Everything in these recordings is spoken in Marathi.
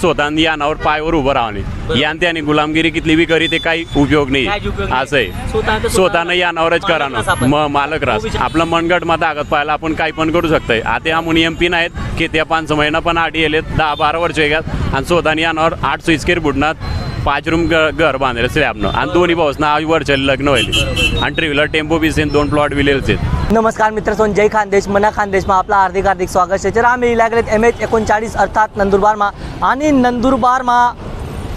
स्वतः यानावर पायावर उभं राहणे. यान त्याने गुलामगिरी कितली बी करी ते काही उपयोग नाही. असं आहे. स्वतःनं यानावरच करा. मग मालक रास आपलं मनगटमध्ये ताकद पाहायला आपण काही पण करू शकतोय. आता या मुनी एम पी नाहीत की त्या पाच महिना पण आठ येलेत दहा बारा वर्ष येतात आणि स्वतःने यानावर आठ स्केअर बुडणात पाच रूम घर बांधले स्लॅबनं आणि दोन्ही पाऊस ना वर्ष लग्न व्हायले. आणि ट्रिव्हलर टेम्पो बिसेन दोन प्लॉट विलेलचे. नमस्कार मित्र जय खानदेश मना खानदेशमा आपलं हार्दिक हार्दिक स्वागत आहे. तर आम्ही लागलेत एम एच एकोणचाळीस अर्थात नंदुरबारमा आणि नंदुरबारमा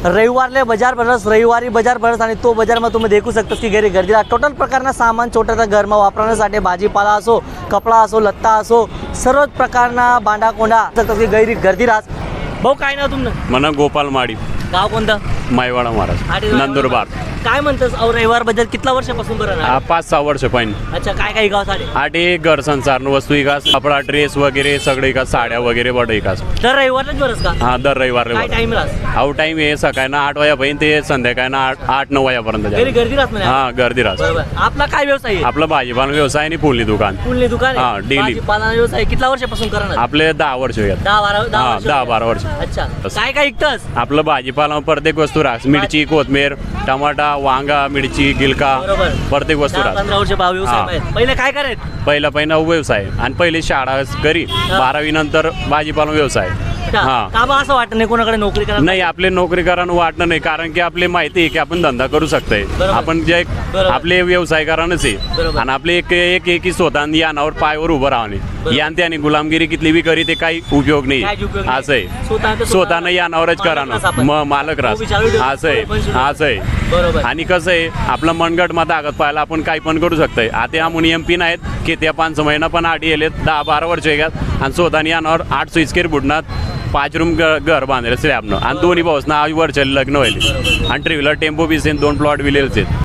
रविवारले बजार भरस रविवारी बजार भरस आणि तो बजारमा तुम्ही देखू शकता की घरी गर्दी राहत टोटल प्रकारना सामान छोटासा घरमा वापरण्यासाठी भाजीपाला असो कपडा असो लत्ता असो सर्वच प्रकारना बांडा कोंडा. की गैरी गर्दी राहत भाऊ काय नाव तुमनं म्हणा गोपाल माडी. गाव कोणतं? मायवाडा महाराज नंदुरबार. काय म्हणतस अहो रविवारबद्दल कितला वर्षापासून बरं हा पाच सहा वर्ष पण अच्छा काय काय गाव साडे? आठ एक घर संसार वस्तू विकास कपडा ड्रेस वगैरे सगळे विकास साड्या वगैरे बड विकास. दर रविवारच बरंच का? हा दर रविवार काय टाइम राहत आउट टाइम आहे सकाळी ना आठ वाजेपर्यंत ते संध्याकाळी ना आठ आठ नऊ वाजेपर्यंत घरी. गर्दी राहत हा गर्दी राहत. बरोबर. आपला काय व्यवसाय आहे? आपलं भाजीपाला व्यवसाय आणि फुलनी दुकान. फुलने दुकान हा, आहे daily. भाजीपाला व्यवसाय कितला वर्षापासून करणार? आपले दहा वर्ष दहा बारा दहा हा वर्ष दहा झाले. बारा वर्ष. अच्छा. काय काय ऐकतस आपलं भाजीपाला प्रत्येक वस्तू राहस मिरची कोथमीर टमाटा वांगा मिरची गिलका. प्रत्येक वस्तू दहा राहस पंधरा वर्ष भाव व्यवसाय हा. माहीत. पहिले काय करायत पहिला पहिला व्यवसाय आणि पहिली शाळा घरी बारावी नंतर भाजीपाला व्यवसाय हा. का बा असं वाटत नाही कोणाकडे नोकरी करा नाही आपले नोकरी करायला वाटणं नाही कारण की आपले माहिती आहे की आपण धंदा करू शकतोय. बरोबर. आपण जे बरोबर. आपले व्यवसाय करानच आहे. बरोबर. आणि आपले एक एक एक स्वतः यानावर पायावर उभं राहणे. यान त्याने गुलामगिरी कितली बी करी ते काही उपयोग नाही. काहीच उपयोग नाही. असं आहे. स्वतः स्वतःनं यानावरच मालक करा आपण. मग मालक रास तो असं आहे. पण. असं आहे. बरोबर. आणि कसं आहे आपलं मनगटमध्ये ताकद पाहायला आपण काही पण करू शकतोय. आता या मुनी एम पी नाहीत की त्या पाच महिना पण आठ येलेत दहा बारा वर्ष येतात आणि स्वतःने यानावर आठ स्केअर बुडणात पाच रूम घर बांधले स्लॅबनं आणि दोन्ही पाऊस ना वर्ष लग्न व्हायले. आणि ट्रिव्हलर टेम्पो बिसेन दोन प्लॉट विलेलचे.